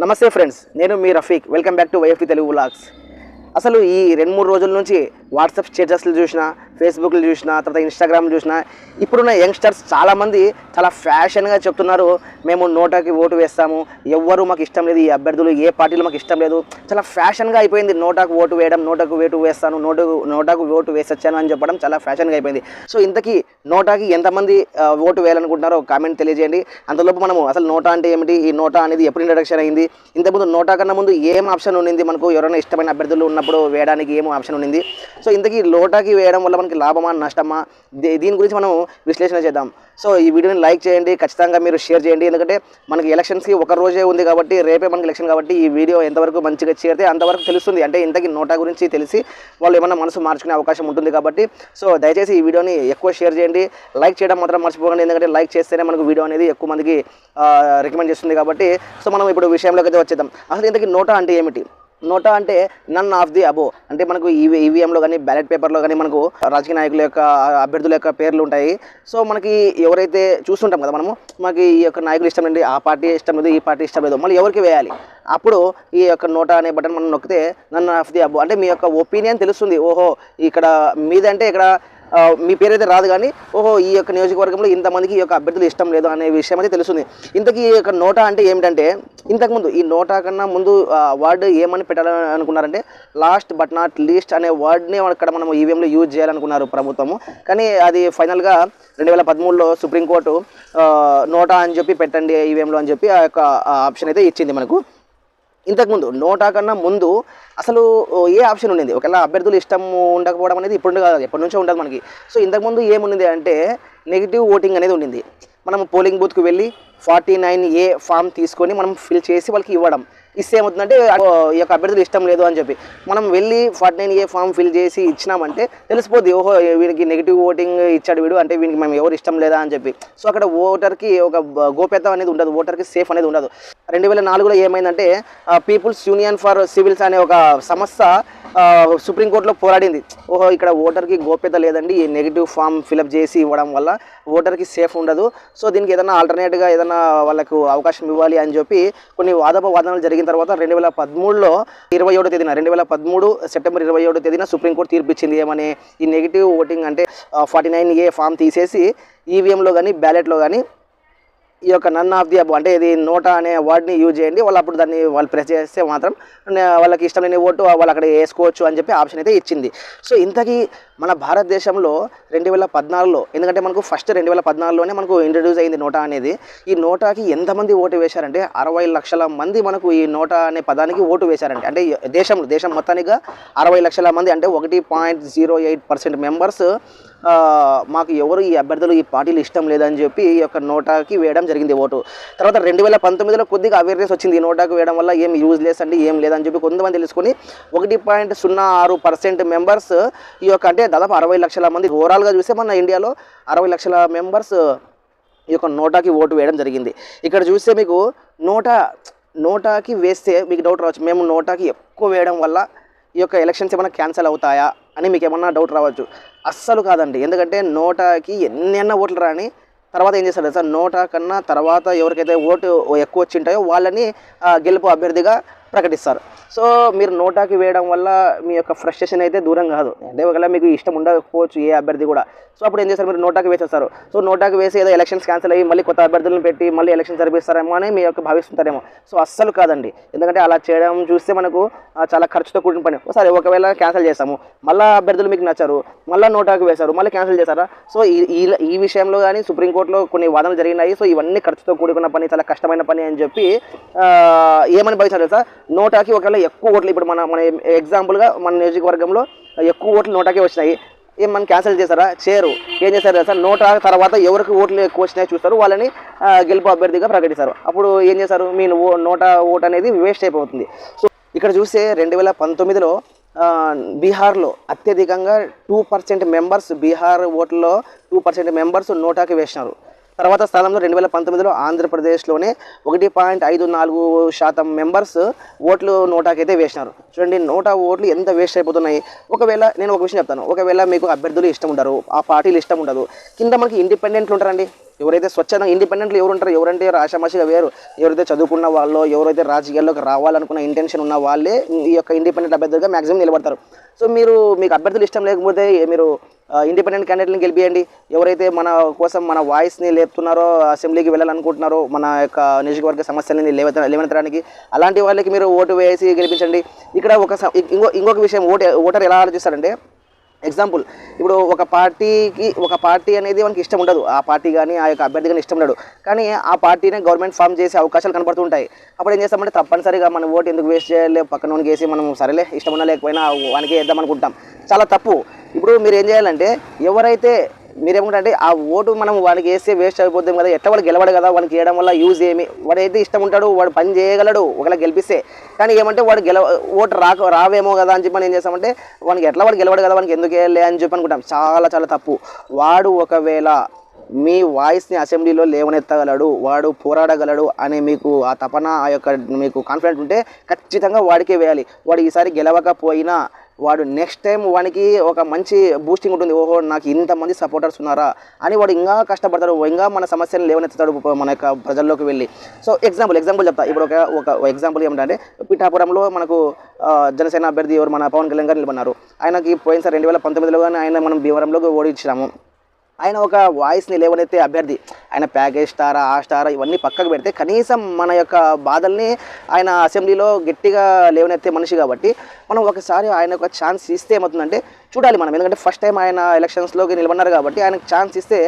నమస్తే ఫ్రెండ్స్ నేను మీ Rafiq. Welcome back to YF Telugu vlogs అసలు ఈ రెండు మూడు రోజుల నుంచి వాట్సాప్ స్టేటస్లు చూసినా ఫేస్బుక్లు చూసినా తర్వాత ఇన్స్టాగ్రామ్ చూసినా ఇప్పుడున్న యంగ్స్టర్స్ చాలామంది చాలా ఫ్యాషన్గా చెప్తున్నారు మేము నోటాకి ఓటు వేస్తాము ఎవ్వరు మాకు ఇష్టం లేదు ఈ అభ్యర్థులు ఏ పార్టీలు మాకు ఇష్టం లేదు. చాలా ఫ్యాషన్గా అయిపోయింది నోటాకు ఓటు వేయడం నోటాకు ఓటు వేస్తాను నోటుకు నోటాకు ఓటు వేసొచ్చాను అని చెప్పడం చాలా ఫ్యాషన్గా అయిపోయింది. సో ఇంతకీ నోటాకి ఎంతమంది ఓటు వేయాలనుకుంటున్నారో కామెంట్ తెలియజేయండి. అంతలోపు మనము అసలు నోటా అంటే ఏమిటి? ఈ నోటా అనేది ఎప్పుడు ఇంట్రడక్షన్ అయింది? ఇంతకుముందు నోటా కన్నా ముందు ఏం ఆప్షన్ ఉండింది? మనకు ఎవరైనా ఇష్టమైన అభ్యర్థులు ఉన్నప్పుడు వేయడానికి ఏం ఆప్షన్ ఉండింది? సో ఇంతకీ నోటాకి వేయడం వల్ల మనకి లాభమా నష్టమా? దీని గురించి మనం విశ్లేషణ చేద్దాం. సో ఈ వీడియోని లైక్ చేయండి ఖచ్చితంగా మీరు షేర్ చేయండి. ఎందుకంటే మనకి ఎలక్షన్స్కి ఒక రోజే ఉంది కాబట్టి రేపే మనకి ఎలక్షన్ కాబట్టి ఈ వీడియో ఎంతవరకు మంచిగా చేరితే అంతవరకు తెలుస్తుంది. అంటే ఇంతకి నోటా గురించి తెలిసి వాళ్ళు ఏమన్నా మనసు మార్చుకునే అవకాశం ఉంటుంది కాబట్టి. సో దయచేసి ఈ వీడియోని ఎక్కువ షేర్ చేయండి. లైక్ చేయడం మాత్రం మర్చిపోకండి. ఎందుకంటే లైక్ చేస్తేనే మనకు వీడియో అనేది ఎక్కువ మందికి రికమెండ్ చేస్తుంది కాబట్టి. సో మనం ఇప్పుడు విషయంలోకి అయితే వచ్చేద్దాం. అసలు ఇంతకి నోటా అంటే ఏమిటి? నోటా అంటే నన్ ఆఫ్ ది అబో అంటే మనకు ఈవీ ఈవీఎంలో కానీ బ్యాలెట్ పేపర్లో కానీ మనకు రాజకీయ నాయకుల యొక్క అభ్యర్థుల యొక్క పేర్లు ఉంటాయి. సో మనకి ఎవరైతే చూస్తుంటాం కదా మనము మనకి ఈ యొక్క నాయకులు ఇష్టం లేదు ఆ పార్టీ ఇష్టం లేదు ఈ పార్టీ ఇష్టం లేదు మళ్ళీ ఎవరికి వేయాలి? అప్పుడు ఈ యొక్క నోటా అనే బటన్ మనం నొక్కితే నన్ ఆఫ్ ది అబో అంటే మీ యొక్క ఒపీనియన్ తెలుస్తుంది. ఓహో ఇక్కడ మీదంటే ఇక్కడ మీ పేరైతే రాదు కానీ ఓహో ఈ యొక్క నియోజకవర్గంలో ఇంతమందికి ఈ యొక్క అభ్యర్థులు ఇష్టం లేదు అనే విషయం అయితే తెలుస్తుంది. ఇంతకీ ఈ యొక్క నోటా అంటే ఏమిటంటే ఇంతకుముందు ఈ నోటా కన్నా ముందు వర్డ్ ఏమని పెట్టాలని అనుకున్నారంటే లాస్ట్ బట్ నాట్ లీస్ట్ అనే వర్డ్ని అక్కడ మనం ఈవీఎంలో యూజ్ చేయాలనుకున్నారు ప్రభుత్వము. కానీ అది ఫైనల్గా రెండు వేల పదమూడులో సుప్రీంకోర్టు నోటా అని చెప్పి పెట్టండి ఈవీఎంలో అని చెప్పి ఆ యొక్క ఆప్షన్ అయితే ఇచ్చింది మనకు. ఇంతకుముందు నోటా కన్నా ముందు అసలు ఏ ఆప్షన్ ఉండింది? ఒకవేళ అభ్యర్థులు ఇష్టం ఉండకపోవడం అనేది ఇప్పుడు కాదు ఎప్పటి నుంచో ఉండదు మనకి. సో ఇంతకుముందు ఏముంది అంటే నెగిటివ్ ఓటింగ్ అనేది ఉండింది. మనం పోలింగ్ బూత్కి వెళ్ళి ఫార్టీ నైన్ ఏ ఫామ్ తీసుకొని మనం ఫిల్ చేసి వాళ్ళకి ఇవ్వడం. ఇస్తే ఏమవుతుందంటే ఈ యొక్క అభ్యర్థులు ఇష్టం లేదు అని చెప్పి. మనం వెళ్ళి forty nine A form fill చేసి ఇచ్చినామంటే తెలిసిపోద్ది ఓహో వీడికి నెగిటివ్ ఓటింగ్ ఇచ్చాడు వీడు అంటే వీనికి మేము ఎవరు ఇష్టం లేదా అని చెప్పి. సో అక్కడ ఓటర్కి ఒక గోప్యత అనేది ఉండదు ఓటర్కి సేఫ్ అనేది ఉండదు. రెండు వేల నాలుగులో ఏమైందంటే పీపుల్స్ యూనియన్ ఫర్ సివిల్స్ అనే ఒక సంస్థ సుప్రీంకోర్టులో పోరాడింది. ఓహో ఇక్కడ ఓటర్కి గోప్యత లేదండి ఈ నెగిటివ్ ఫామ్ ఫిలప్ చేసి ఇవ్వడం వల్ల ఓటర్కి సేఫ్ ఉండదు. సో దీనికి ఏదైనా ఆల్టర్నేట్గా ఏదైనా వాళ్ళకు అవకాశం ఇవ్వాలి అని చెప్పి కొన్ని వాదోపవాదనలు జరిగిన తర్వాత రెండు వేల పదమూడులో ఇరవై ఏడో తేదీన రెండు వేల పదమూడు సెప్టెంబర్ ఇరవై ఏడో తేదీన సుప్రీంకోర్టు తీర్పు ఇచ్చింది. ఏమని? ఈ నెగిటివ్ ఓటింగ్ అంటే ఫార్టీ నైన్ ఏ ఫామ్ తీసేసి ఈవీఎంలో కానీ బ్యాలెట్లో కానీ ఈ యొక్క నన్ ఆఫ్ ది అబ్ అంటే ఇది నోటా అనే వర్డ్ని యూజ్ చేయండి. వాళ్ళు అప్పుడు దాన్ని వాళ్ళు ప్రెస్ చేస్తే మాత్రం వాళ్ళకి ఇష్టం లేని ఓటు వాళ్ళు అక్కడ వేసుకోవచ్చు అని చెప్పి ఆప్షన్ అయితే ఇచ్చింది. సో ఇంతకీ మన భారతదేశంలో రెండు వేల పద్నాలుగులో ఎందుకంటే మనకు ఫస్ట్ రెండు వేల పద్నాలుగులోనే మనకు ఇంట్రడ్యూస్ అయింది నోటా అనేది. ఈ నోటాకి ఎంతమంది ఓటు వేశారంటే అరవై లక్షల మంది మనకు ఈ నోటా అనే పదానికి ఓటు వేశారంటే అంటే దేశంలో దేశం మొత్తానిగా అరవై లక్షల మంది అంటే ఒకటి point zero eight percent members మాకు ఎవరు ఈ అభ్యర్థులు ఈ పార్టీలు ఇష్టం లేదని చెప్పి ఈ యొక్క నోటాకి వేయడం జరిగింది ఓటు. తర్వాత రెండు వేల పంతొమ్మిదిలో కొద్దిగా అవేర్నెస్ వచ్చింది ఈ నోటాకు వేయడం వల్ల ఏం యూజ్లెస్ అండి ఏం లేదని చెప్పి కొంతమంది తెలుసుకొని ఒకటి పాయింట్ సున్నా ఆరు పర్సెంట్ మెంబర్స్ ఈ యొక్క అంటే దాదాపు అరవై లక్షల మంది ఓవరాల్గా చూస్తే మన ఇండియాలో అరవై లక్షల మెంబర్స్ ఈ యొక్క నోటాకి ఓటు వేయడం జరిగింది. ఇక్కడ చూస్తే మీకు నోటా నోటాకి వేస్తే మీకు డౌట్ రావచ్చు. మేము నోటాకి ఎక్కువ వేయడం వల్ల ఈ యొక్క ఎలక్షన్స్ ఏమైనా క్యాన్సిల్ అవుతాయా? అని మీకు ఏమన్నా డౌట్ రావచ్చు. అస్సలు కాదండి. ఎందుకంటే నోటాకి ఎన్నెన్న ఓట్లు రాని తర్వాత ఏం చేస్తారు సార్ నోటా కన్నా తర్వాత ఎవరికైతే ఓటు ఎక్కువ వచ్చి ఉంటాయో వాళ్ళని గెలుపు అభ్యర్థిగా ప్రకటిస్తారు. సో మీరు నోటాకి వేయడం వల్ల మీ యొక్క ఫ్రస్ట్రేషన్ అయితే దూరం కాదు. అంటే ఒకవేళ మీకు ఇష్టం ఉండకపోవచ్చు ఏ అభ్యర్థి కూడా. సో అప్పుడు ఏం చేస్తారు? మీరు నోటాకి వేసేస్తారు. సో నోటాకి వేసి ఏదో ఎలక్షన్స్ క్యాన్సిల్ అయ్యి మళ్ళీ కొత్త అభ్యర్థులను పెట్టి మళ్ళీ ఎలక్షన్ జరిపిస్తారేమో అని మీ యొక్క భావిస్తుంటారేమో. సో అస్సలు కాదండి. ఎందుకంటే అలా చేయడం చూస్తే మనకు చాలా ఖర్చుతో కూడిన పని. సరే ఒకవేళ క్యాన్సిల్ చేస్తాము. మళ్ళీ అభ్యర్థులు మీకు నచ్చారు. మళ్ళీ నోటాకి వేశారు. మళ్ళీ క్యాన్సిల్ చేశారా? సో ఈ ఈ- విషయంలో కానీ సుప్రీంకోర్టులో కొన్ని వాదనలు జరిగినాయి. సో ఇవన్నీ ఖర్చుతో కూడుకున్న పని చాలా కష్టమైన పని అని చెప్పి ఏమని భావించారు సార్ నోటాకి ఒకవేళ ఎక్కువ ఓట్లు ఇప్పుడు మన మన ఎగ్జాంపుల్గా మన నియోజకవర్గంలో ఎక్కువ ఓట్లు నోటాకే వచ్చినాయి. ఏం మనం క్యాన్సిల్ చేశారా? చేయరు. ఏం చేశారు సార్ నోటా తర్వాత ఎవరికి ఓట్లు ఎక్కువ వచ్చినాయో చూస్తారు. వాళ్ళని గెలుపు అభ్యర్థిగా ప్రకటిస్తారు. అప్పుడు ఏం చేశారు? మీ ఓ- నోటా ఓట్ అనేది వేస్ట్ అయిపోతుంది. సో ఇక్కడ చూస్తే రెండు వేల పంతొమ్మిదిలో బీహార్లో అత్యధికంగా టూ పర్సెంట్ మెంబర్స్ బీహార్ ఓట్లలో టూ పర్సెంట్ మెంబర్స్ నోటాకి వేసినారు. తర్వాత స్థానంలో రెండు వేల పంతొమ్మిదిలో ఆంధ్రప్రదేశ్లోనే ఒకటి పాయింట్ ఐదు నాలుగు శాతం మెంబర్స్ ఓట్లు నోటాకైతే వేసినారు. చూడండి నోటా ఓట్లు ఎంత వేస్ట్ అయిపోతున్నాయి. ఒకవేళ నేను ఒక విషయం చెప్తాను. ఒకవేళ మీకు అభ్యర్థులు ఇష్టం ఉండరు ఆ పార్టీలు ఇష్టం ఉండదు కింద మనకి ఇండిపెండెంట్లు ఉంటారండి. ఎవరైతే స్వచ్ఛంద ఇండిపెండెంట్లు ఎవరు ఉంటారు ఎవరంటే ఆషామాషిగా వేరు. ఎవరైతే చదువుకున్న వాళ్ళు ఎవరైతే రాజకీయాల్లోకి రావాలనుకున్న ఇంటెన్షన్ ఉన్న వాళ్ళే ఈ యొక్క ఇండిపెండెంట్ అభ్యర్థులుగా మ్యాక్సిమం నిలబడతారు. సో మీరు మీకు అభ్యర్థులు ఇష్టం లేకపోతే మీరు ఇండిపెండెంట్ క్యాండిడేట్ని గెలిపియండి. ఎవరైతే మన కోసం మన వాయిస్ని లేపుతున్నారో అసెంబ్లీకి వెళ్ళాలనుకుంటున్నారో మన యొక్క నియోజకవర్గ సమస్యలని లేవ లేవనెత్తడానికి అలాంటి వాళ్ళకి మీరు ఓటు వేసి గెలిపించండి. ఇక్కడ ఒక స- ఇంకో ఇంకొక విషయం ఓటు ఓటర్ ఎలా ఆలోచిస్తారంటే ఎగ్జాంపుల్ ఇప్పుడు ఒక పార్టీకి ఒక పార్టీ అనేది మనకి ఇష్టం ఉండదు. ఆ పార్టీ కానీ ఆ యొక్క అభ్యర్థి కానీ ఇష్టం ఉండదు. కానీ ఆ పార్టీనే గవర్నమెంట్ ఫామ్ చేసే అవకాశాలు కనబడుతుంటాయి. అప్పుడు ఏం చేస్తామంటే తప్పనిసరిగా మన ఓటు ఎందుకు వేస్ట్ చేయాలి? పక్కన వేసి మనం సరేలే ఇష్టం ఉన్నా లేకపోయినా వానికి వేద్దాం అనుకుంటాం. చాలా తప్పు. ఇప్పుడు మీరు ఏం చేయాలంటే ఎవరైతే మీరేమంటే ఆ ఓటు మనం వాడికి వేస్తే వేస్ట్ అయిపోతుంది కదా ఎట్లా వాడు గెలవడు కదా వాడికి వేయడం వల్ల యూజ్ ఏమి? వాడు అయితే ఇష్టం ఉంటాడు వాడు పని చేయగలడు ఒకవేళ గెలిపిస్తే. కానీ ఏమంటే వాడు గెలవ ఓటు రాక రావేమో కదా అని చెప్పి మనం ఏం చేస్తామంటే వానికి ఎట్లా వాడు గెలవడు కదా వానికి ఎందుకు వేయాలి అని చెప్పి అనుకుంటాం. చాలా చాలా తప్పు. వాడు ఒకవేళ మీ వాయిస్ని అసెంబ్లీలో లేవనెత్తగలడు వాడు పోరాడగలడు అనే మీకు ఆ తపన ఆ యొక్క మీకు కాన్ఫిడెంట్ ఉంటే ఖచ్చితంగా వాడికే వేయాలి. వాడు ఈసారి గెలవకపోయినా వాడు నెక్స్ట్ టైం వానికి ఒక మంచి బూస్టింగ్ ఉంటుంది. ఓహో నాకు ఇంతమంది సపోర్టర్స్ ఉన్నారా అని వాడు ఇంకా కష్టపడతాడు. ఇంకా మన సమస్యను లేవనెత్తుతాడు మన యొక్క ప్రజల్లోకి వెళ్ళి. సో ఎగ్జాంపుల్ ఎగ్జాంపుల్ చెప్తా. ఇప్పుడు ఒక ఒక ఎగ్జాంపుల్ ఏమిటంటే పిఠాపురంలో మనకు జనసేన అభ్యర్థి ఎవరు? మన పవన్ కళ్యాణ్ గారు నిలబడినారు. ఆయనకి పోయినసారి రెండు వేల పంతొమ్మిదిలో కానీ ఆయన మనం భీవరంలోకి ఓడించినాము ఆయన ఒక వాయిస్ని లేవనెత్తే అభ్యర్థి ఆయన ప్యాకేజ్ స్టారా ఆ స్టారా ఇవన్నీ పక్కకు పెడితే కనీసం మన యొక్క బాధల్ని ఆయన అసెంబ్లీలో గట్టిగా లేవనెత్తే మనిషి కాబట్టి మనం ఒకసారి ఆయన ఒక ఛాన్స్ ఇస్తే ఏమవుతుందంటే చూడాలి మనం. ఎందుకంటే ఫస్ట్ టైం ఆయన ఎలక్షన్స్లోకి నిలబడినారు కాబట్టి ఆయనకు ఛాన్స్ ఇస్తే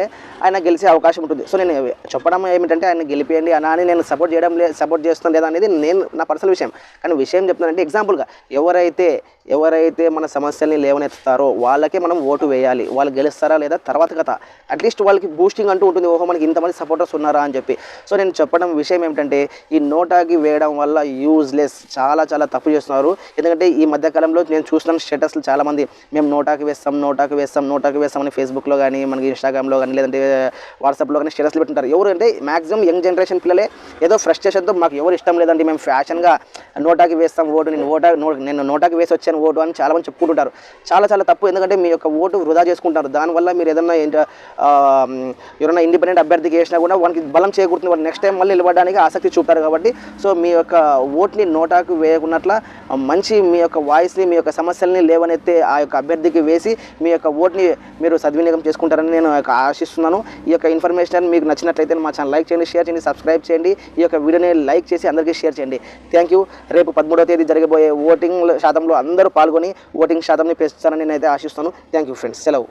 ఆయన గెలిచే అవకాశం ఉంటుంది. సో నేను చెప్పడం ఏమిటంటే ఆయన గెలిపియండి అలా అని నేను సపోర్ట్ చేయడం లేదు సపోర్ట్ చేస్తాను లేదా అనేది నేను నా పర్సనల్ విషయం. కానీ విషయం చెప్తున్నానంటే ఎగ్జాంపుల్గా ఎవరైతే ఎవరైతే మన సమస్యల్ని లేవనెత్తుతారో వాళ్ళకే మనం ఓటు వేయాలి. వాళ్ళు గెలుస్తారా లేదా తర్వాత కథ. అట్లీస్ట్ వాళ్ళకి బూస్టింగ్ అంటూ ఉంటుంది. ఓహో మనకి ఇంతమంది సపోర్టర్స్ ఉన్నారా అని చెప్పి. సో నేను చెప్పడం విషయం ఏమిటంటే ఈ నోటాకి వేయడం వల్ల యూజ్లెస్ చాలా చాలా తప్పు చేస్తున్నారు. ఎందుకంటే ఈ మధ్యకాలంలో నేను చూసిన స్టేటస్లు చాలామంది. మేము నోటాకి వేస్తాం నోటాకి వేస్తాం నోటాకి వేస్తామని ఫేస్బుక్లో కానీ మనకి ఇన్స్టాగ్రామ్లో కానీ లేదంటే వాట్సాప్లో కానీ స్టేటస్లు పెట్టుంటారు. ఎవరు అంటే మ్యాక్సిమం యంగ్ జనరేషన్ పిల్లలే. ఏదో ఫ్రస్ట్రేషన్తో మాకు ఎవరు ఇష్టం లేదండి మేము ఫ్యాషన్గా నోటాకి వేస్తాం ఓటు నేను ఓటా నేను నోటాకి వేసి వచ్చాను ఓటు అని చాలా మంది చెప్పుకుంటుంటారు. చాలా చాలా తప్పు. ఎందుకంటే మీ యొక్క ఓటు వృధా చేసుకుంటారు. దానివల్ల మీరు ఏదన్నా ఎవరైనా ఇండిపెండెంట్ అభ్యర్థికి వేసినా కూడా వానికి బలం చేకూరుతుంది. వాళ్ళు నెక్స్ట్ టైం మళ్ళీ నిలబడడానికి ఆసక్తి చూపుతారు కాబట్టి సో మీ యొక్క ఓట్ని నోటాకు వేయకున్నట్ల మంచి మీ యొక్క వాయిస్ని మీ యొక్క సమస్యల్ని లేవనెత్తే ఆ యొక్క అభ్యర్థి అభ్యర్థికి వేసి మీ యొక్క ఓట్ని మీరు సద్వినియోగం చేసుకుంటారని నేను ఆశిస్తున్నాను. ఈ యొక్క ఇన్ఫర్మేషన్ మీకు నచ్చినట్లయితే మా ఛానల్ లైక్ చేయండి షేర్ చేయండి సబ్స్క్రైబ్ చేయండి. ఈ యొక్క వీడియోని లైక్ చేసి అందరికీ షేర్ చేయండి. థ్యాంక్ యూ రేపు పదమూడవ తేదీ జరగబోయే ఓటింగ్ శాతంలో అందరూ పాల్గొని ఓటింగ్ శాతంని పెంచుతారని నేనైతే ఆశిస్తాను థ్యాంక్ యూ ఫ్రెండ్స్ సెలవు.